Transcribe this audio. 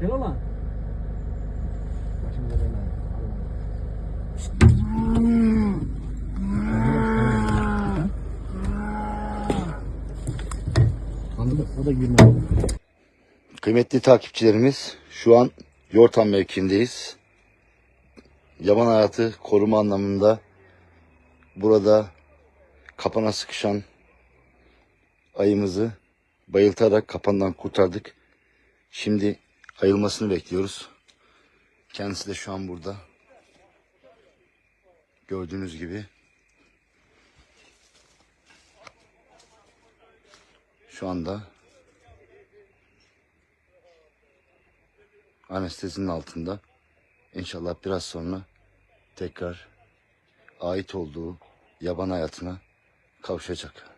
Keloğlan. Başımıza bela. Kıymetli takipçilerimiz şu an Yortan mevkiindeyiz. Yaban hayatı koruma anlamında burada kapana sıkışan ayımızı bayıltarak kapandan kurtardık. Şimdi ayılmasını bekliyoruz. Kendisi de şu an burada. Gördüğünüz gibi. Şu anda anestezinin altında. İnşallah biraz sonra tekrar ait olduğu yaban hayatına kavuşacak.